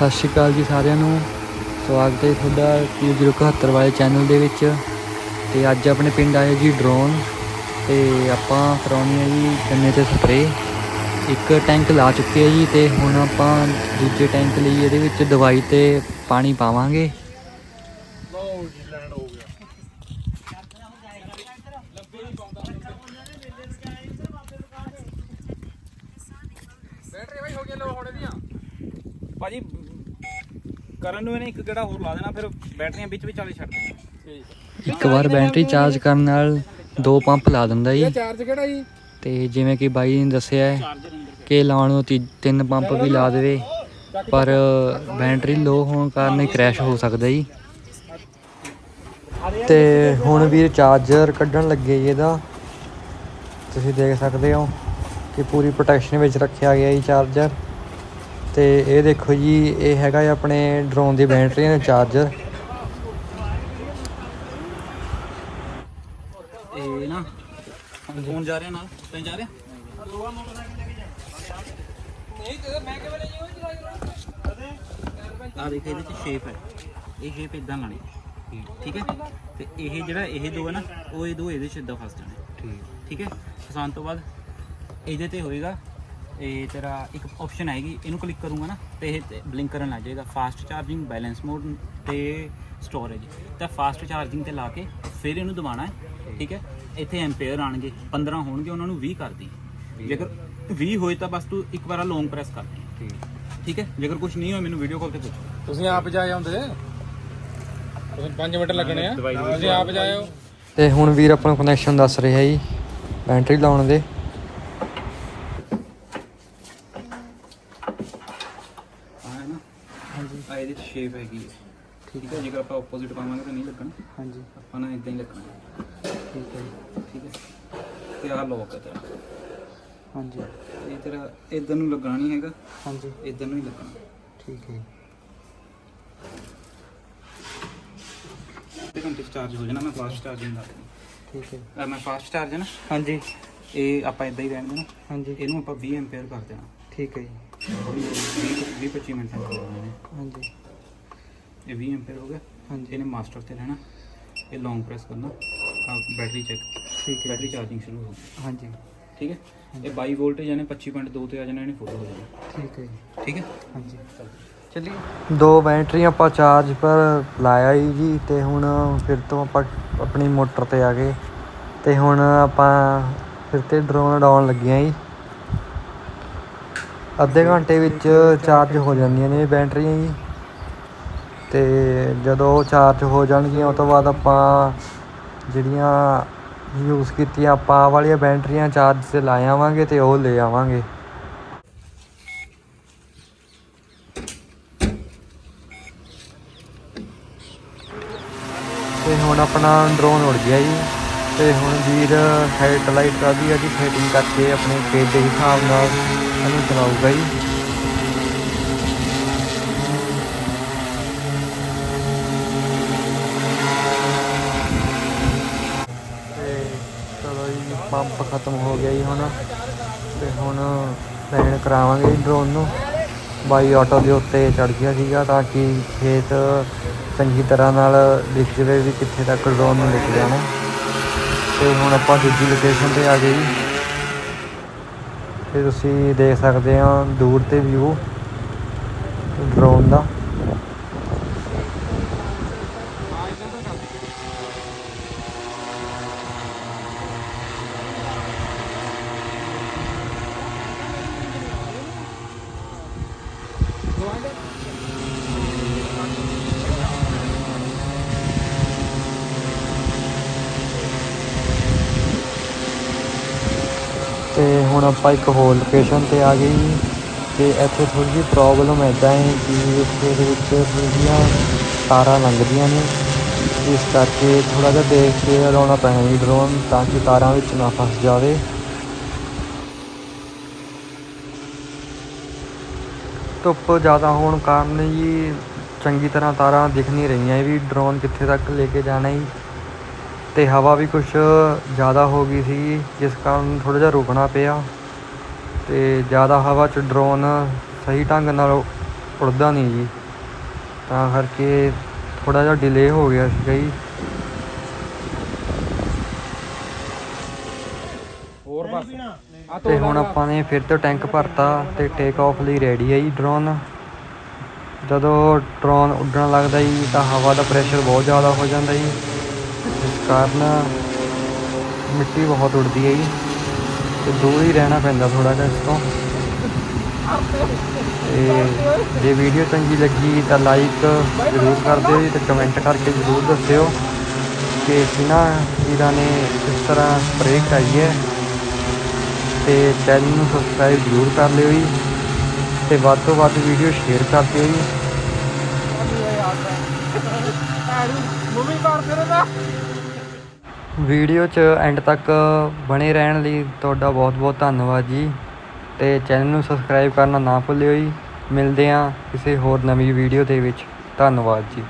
ਸਤਿ ਸ਼੍ਰੀ ਅਕਾਲ ਜੀ ਸਾਰਿਆਂ ਨੂੰ। ਸਵਾਗਤ ਹੈ ਤੁਹਾਡਾ Q071 ਵਾਲੇ ਚੈਨਲ ਦੇ ਵਿੱਚ। ਤੇ ਅੱਜ ਆਪਣੇ ਪਿੰਡ ਆਏ ਜੀ ਡਰੋਨ। ਤੇ ਆਪਾਂ ਕਰਾਉਣੀ ਹੈ ਜੀ ਗੰਨੇ ਤੇ ਸਪਰੇ ਇੱਕ ਟੈਂਕ ਲਾ ਚੁੱਕੇ ਆ ਜੀ ਤੇ ਹੁਣ ਆਪਾਂ ਦੂਜੇ ਟੈਂਕ ਲਈ ਇਹਦੇ ਵਿੱਚ ਦਵਾਈ ਤੇ ਪਾਣੀ ਪਾਵਾਂਗੇ। ਬੈਟਰੀ ਬਾਈ ਹੋ ਗਿਆ ਲੋ ਹੁਣ ਦੀਆਂ ਭਾਜੀ ਕਰਨ ਨੂੰ ਇਹਨੇ ਇੱਕ ਗੇੜਾ ਹੋਰ ਲਾ ਦੇਣਾ ਫਿਰ ਬੈਟਰੀਆਂ ਵਿੱਚ ਵਿੱਚ ਵਾਲੇ ਛੱਡ ਦੇਣਾ। ਇੱਕ ਵਾਰ ਬੈਟਰੀ ਚਾਰਜ ਕਰਨ ਨਾਲ ਦੋ ਪੰਪ ਲਾ ਦਿੰਦਾ ਜੀ। ਚਾਰਜ ਕਿਹੜਾ ਜੀ? ਤੇ ਜਿਵੇਂ ਕਿ ਬਾਈ ਨੇ ਦੱਸਿਆ ਹੈ ਕਿ ਲਾਉਣ ਨੂੰ ਤੀ- ਤਿੰਨ ਪੰਪ ਵੀ ਲਾ ਦੇਵੇ ਪਰ ਬੈਟਰੀ ਲੋ ਹੋਣ ਕਾਰਨ ਇਹ ਕ੍ਰੈਸ਼ ਹੋ ਸਕਦਾ ਜੀ। ਤੇ ਹੁਣ ਵੀਰ ਚਾਰਜਰ ਕੱਢਣ ਲੱਗੇ ਜੀ ਇਹਦਾ। ਤੁਸੀਂ ਦੇਖ ਸਕਦੇ ਹੋ ਕਿ ਪੂਰੀ ਪ੍ਰੋਟੈਕਸ਼ਨ ਵਿੱਚ ਰੱਖਿਆ ਗਿਆ ਜੀ ਚਾਰਜਰ ਤੇ ਇਹ ਦੇਖੋ ਜੀ ਇਹ ਹੈਗਾ ਆਪਣੇ ਡਰੋਨ ਦੀ ਬੈਟਰੀ ਦਾ ਚਾਰਜਰ ਇਹ ਨਾ ਫੋਨ ਜਾ ਰਿਹਾ ਨਾਲ ਤੈਂ ਜਾ ਰਿਹਾ ਆ ਦੇਖ ਇਹਦੇ ਚ ਸ਼ੇਪ ਹੈ। ਇਹ ਸ਼ੇਪ ਇਦਾਂ ਲਾਣੀ ਠੀਕ ਹੈ? ਤੇ ਇਹ ਜਿਹੜਾ ਇਹ ਦੋ ਹੈ ਨਾ ਉਹ ਇਹ ਦੋ ਇਹਦੇ ਚ ਇਦਾਂ ਫਸ ਜਾਣੇ। ਠੀਕ ਹੈ? ਫਸਾਉਣ ਤੋਂ ਬਾਅਦ ਇਹਦੇ ਤੇ ਹੋਏਗਾ ਇਹ ਤੇਰਾ ਇੱਕ ਆਪਸ਼ਨ ਆਏਗੀ ਇਹਨੂੰ ਕਲਿੱਕ ਕਰੂੰਗਾ ਨਾ ਤੇ ਇਹ ਬਲਿੰਕ ਕਰਨ ਲੱਗ ਜਾਏਗਾ। ਫਾਸਟ ਚਾਰਜਿੰਗ ਬੈਲੈਂਸ ਮੋਡ ਤੇ ਸਟੋਰੇਜ ਤਾਂ ਫਾਸਟ ਚਾਰਜਿੰਗ ਤੇ ਲਾ ਕੇ ਫਿਰ ਇਹਨੂੰ ਦਬਾਉਣਾ ਹੈ ਠੀਕ ਹੈ? ਇੱਥੇ ਐਂਪੀਅਰ ਆਣਗੇ 15 ਹੋਣਗੇ ਉਹਨਾਂ ਨੂੰ 20 ਕਰ ਦੀ ਜੇਕਰ 20 ਹੋਏ ਤਾਂ ਬਸ ਤੂੰ ਇੱਕ ਵਾਰ ਲੌਂਗ ਪ੍ਰੈਸ ਕਰ ਦੇ ਠੀਕ। ਹੈ? ਜੇਕਰ ਕੁਝ ਨਹੀਂ ਹੋਇਆ ਮੈਨੂੰ ਵੀਡੀਓ ਕਾਲ ਤੇ ਪੁੱਛ। ਤੁਸੀਂ ਆਪ ਜਾਏ ਆਉਂਦੇ? ਤੁਸੀਂ 5 ਮਿੰਟ ਲੱਗਣੇ ਆ। ਤੁਸੀਂ ਆਪ ਜਾਇਓ। ਤੇ ਹੁਣ ਵੀਰ ਆਪਣਾ ਕਨੈਕਸ਼ਨ ਦੱਸ ਰਿਹਾ ਜੀ। ਬੈਟਰੀ ਲਾਉਣ ਦੇ ਆ ਹੈ ਨਾ ਹਾਂਜੀ ਆ ਇਹਦੇ ਚ ਸ਼ੇਪ ਹੈਗੀ ਹੈ। ਠੀਕ ਹੈ। ਜੇਕਰ ਆਪਾਂ ਆਪੋਜ਼ਿਟ ਪਾਵਾਂਗੇ ਤਾਂ ਨਹੀਂ ਲੱਗਣਾ। ਹਾਂਜੀ। ਆਪਾਂ ਨੇ ਇਦਾਂ ਹੀ ਲੱਗਣਾ। ਠੀਕ ਹੈ। ਠੀਕ ਹੈ। ਤੇ ਆਹ ਲੋਕ ਹੈ ਤੇਰਾ। ਹਾਂਜੀ। ਇਹ ਤੇਰਾ ਇਧਰ ਨੂੰ ਲੱਗਣਾ ਨਹੀਂ ਹੈਗਾ। ਹਾਂਜੀ। ਇਧਰ ਨੂੰ ਹੀ ਲੱਗਣਾ। ਠੀਕ ਹੈ। ਤੇ ਘੰਟੇ ਚਾਰਜ ਹੋ ਜਾਣਾ ਮੈਂ ਫਾਸਟ ਚਾਰਜਿੰਗ ਕਰ ਦੇਣੀ ਠੀਕ ਹੈ। ਮੈਂ ਫਾਸਟ ਚਾਰਜ ਹੈ ਨਾ। ਹਾਂਜੀ। ਇਹ ਆਪਾਂ ਇਦਾਂ ਹੀ ਰਹਿਣ ਦੇਣਾ। ਹਾਂਜੀ। ਇਹਨੂੰ ਆਪਾਂ 20 ਐਂਪੀਅਰ ਕਰ ਦੇਣਾ। ਠੀਕ ਹੈ ਜੀ। 20 25 ਮਿੰਟ ਤੱਕ ਕਰਨਾ ਨੇ ਹਾਂਜੀ। ਇਹ 20 ਐਂਪੀਅਰ ਹੋ ਗਿਆ। ਹਾਂਜੀ। ਇਹਨੇ ਮਾਸਟਰ ਤੇ ਰਹਿਣਾ। ਇਹ ਲੌਂਗ ਪ੍ਰੈਸ ਕਰਨਾ। ਆ ਬੈਟਰੀ ਚੈੱਕ ਠੀਕ ਹੈ। ਬੈਟਰੀ ਚਾਰਜਿੰਗ ਸ਼ੁਰੂ ਹੋ ਗਈ। ਹਾਂਜੀ। ਠੀਕ ਹੈ? ਇਹ 22 ਵੋਲਟ ਯਾਨੀ 25.2 ਤੇ ਆ ਜਾਣਾ ਇਹਨੇ ਫੁੱਲ ਹੋ ਜਾਣਾ ਠੀਕ ਹੈ ਜੀ। ਠੀਕ ਹੈ? ਹਾਂਜੀ। ਚਲਿਏ। ਦੋ ਬੈਟਰੀਆਂ ਆਪਾਂ ਚਾਰਜ ਪਰ ਲਾਇਆ ਹੀ ਜੀ ਤੇ ਹੁਣ ਫਿਰ ਤੋਂ ਆਪਾਂ ਆਪਣੀ ਮੋਟਰ ਤੇ ਆ ਗਏ। ਤੇ ਹੁਣ ਆਪਾਂ ਫਿਰ ਤੇ ਡਰੋਨ ਉਡਾਉਣ ਲੱਗੀਆਂ ਜੀ। ਅੱਧੇ ਘੰਟੇ ਵਿੱਚ ਚਾਰਜ ਹੋ ਜਾਂਦੀਆਂ ਨੇ ਇਹ ਬੈਟਰੀਆਂ ਜੀ। ਅਤੇ ਜਦੋਂ ਉਹ ਚਾਰਜ ਹੋ ਜਾਣਗੀਆਂ, ਉਹ ਤੋਂ ਬਾਅਦ ਆਪਾਂ ਜਿਹੜੀਆਂ ਯੂਜ਼ ਕੀਤੀਆਂ, ਆਪਾਂ ਆਹ ਵਾਲੀਆਂ ਬੈਟਰੀਆਂ ਚਾਰਜ ਤੇ ਲਾ ਆਵਾਂਗੇ ਅਤੇ ਉਹ ਲੈ ਆਵਾਂਗੇ। ਤੇ ਹੁਣ ਆਪਣਾ ਡਰੋਨ ਉੜ ਗਿਆ ਜੀ। ਤੇ ਹੁਣ ਵੀਰ ਹੈਡਲਾਈਟ ਦੀ ਇਹਦੀ ਫਿਟਿੰਗ ਕਰਕੇ ਆਪਣੇ ਖੇਤ ਦੇ ਹਿਸਾਬ ਨਾਲ ਇਹਨੂੰ ਚਲਾਊਗਾ ਜੀ ਤੇ ਚਲੋ ਜੀ ਪੰਪ ਖਤਮ ਹੋ ਗਿਆ ਜੀ ਹੁਣ। ਤੇ ਹੁਣ ਲੈਣ ਕਰਾਵਾਂਗੇ ਡਰੋਨ ਨੂੰ। ਬਾਈ ਆਟੋ ਦੇ ਉੱਤੇ ਚੜ ਗਿਆ ਸੀਗਾ ਤਾਂ ਕਿ ਖੇਤ ਚੰਗੀ ਤਰ੍ਹਾਂ ਨਾਲ ਦਿਖ ਜਾਵੇ ਵੀ ਕਿੱਥੇ ਤੱਕ ਡਰੋਨ ਨੂੰ ਲਿਖ ਜਾਣਾ। ਤੇ ਹੁਣ ਆਪਾਂ ਦੂਜੀ ਲੋਕੇਸ਼ਨ ਤੇ ਆ ਗਏ ਜੀ। ਤੇ ਤੁਸੀਂ ਦੇਖ ਸਕਦੇ ਹੋ ਦੂਰ ਤੇ ਵਿਊ ਡਰੋਨ ਦਾ। ਤੇ ਹੁਣ ਆਪਾਂ ਇੱਕ ਹੋਰ ਲੋਕੇਸ਼ਨ ਤੇ ਆ ਗਏ ਜੀ। ਤੇ ਇੱਥੇ ਥੋੜੀ ਜਿਹੀ ਪ੍ਰੋਬਲਮ ਐਦਾਂ ਹੈ ਕਿ ਇੱਥੇ ਦੇ ਵਿੱਚ ਥੋੜ੍ਹੀਆਂ ਤਾਰਾਂ ਲੰਘਦੀਆਂ ਨੇ। ਇਸ ਕਰਕੇ ਥੋੜਾ ਜਿਹਾ ਦੇਖ ਕੇ ਲਾਉਣਾ ਪੈਣਾ ਜੀ ਡਰੋਨ ਤਾਂ ਕਿ ਤਾਰਾਂ ਵਿੱਚ ਨਾ ਫਸ ਜਾਵੇ। ਧੁੱਪ ਜ਼ਿਆਦਾ ਹੋਣ ਕਾਰਨ ਜੀ ਚੰਗੀ ਤਰ੍ਹਾਂ ਤਾਰਾਂ ਦਿਖ ਨਹੀਂ ਰਹੀਆਂ ਇਹ ਵੀ ਡਰੋਨ ਕਿੱਥੇ ਤੱਕ ਲੈ ਕੇ ਜਾਣਾ ਜੀ। ਤੇ ਹਵਾ ਵੀ ਕੁਝ ਜ਼ਿਆਦਾ ਹੋ ਗਈ ਸੀ ਜਿਸ ਕਾਰਨ ਥੋੜਾ ਜਿਹਾ ਰੁਕਣਾ ਪਿਆ ਤੇ ਜ਼ਿਆਦਾ ਹਵਾ 'ਚ ਡਰੋਨ ਸਹੀ ਢੰਗ ਨਾਲ ਉੜਦਾ ਨਹੀਂ ਜੀ। ਤਾਂ ਕਰਕੇ ਥੋੜਾ ਜਿਹਾ ਡਿਲੇ ਹੋ ਗਿਆ ਸੀਗਾ ਜੀ। ਹੋਰ ਬਸ। ਤੇ ਹੁਣ ਆਪਾਂ ਨੇ ਫਿਰ ਤੋਂ ਟੈਂਕ ਭਰਤਾ ਤੇ ਟੇਕ ਆਫ ਲਈ ਰੈਡੀ ਹੈ ਜੀ ਡਰੋਨ ਜਦੋਂ ਡਰੋਨ ਉੱਡਣ ਲੱਗਦਾ ਜੀ ਤਾਂ ਹਵਾ ਦਾ ਪ੍ਰੈਸ਼ਰ ਬਹੁਤ ਜ਼ਿਆਦਾ ਹੋ ਜਾਂਦਾ ਜੀ। ਇਸ ਕਾਰਨ ਮਿੱਟੀ ਬਹੁਤ ਉੱਡਦੀ ਹੈ ਜੀ। ਤੇ ਦੂਰ ਹੀ ਰਹਿਣਾ ਪੈਂਦਾ ਥੋੜਾ ਜਿਹਾ ਇਸ ਤੋਂ। ਤੇ ਜੇ ਵੀਡੀਓ ਚੰਗੀ ਲੱਗੀ ਤਾਂ ਲਾਈਕ ਜ਼ਰੂਰ ਕਰ ਦਿਓ ਜੀ ਤੇ ਕਮੈਂਟ ਕਰਕੇ ਜ਼ਰੂਰ ਦੱਸਿਓ ਕਿ ਕਿਹਨਾਂ ਵੀਰਾਂ ਨੇ ਇਸ ਤਰ੍ਹਾਂ ਸਪਰੇਅ ਕਰਾਈ ਹੈ। ਤੇ ਚੈਨਲ ਨੂੰ ਸਬਸਕ੍ਰਾਈਬ ਜ਼ਰੂਰ ਕਰ ਲਿਓ ਜੀ ਤੇ ਵੱਧ ਤੋਂ ਵੱਧ ਵੀਡੀਓ ਸ਼ੇਅਰ ਕਰ ਦਿਓ ਜੀ। ਮੂਵੀ ਕਰਦੇ ਰਹਿੰਦਾ ਵੀਡੀਓ 'ਚ ਐਂਡ ਤੱਕ ਬਣੇ ਰਹਿਣ ਲਈ ਤੁਹਾਡਾ ਬਹੁਤ ਬਹੁਤ ਧੰਨਵਾਦ ਜੀ। ਅਤੇ ਚੈਨਲ ਨੂੰ ਸਬਸਕ੍ਰਾਈਬ ਕਰਨਾ ਨਾ ਭੁੱਲਿਓ ਜੀ। ਮਿਲਦੇ ਹਾਂ ਕਿਸੇ ਹੋਰ ਨਵੀਂ ਵੀਡੀਓ ਦੇ ਵਿੱਚ। ਧੰਨਵਾਦ ਜੀ।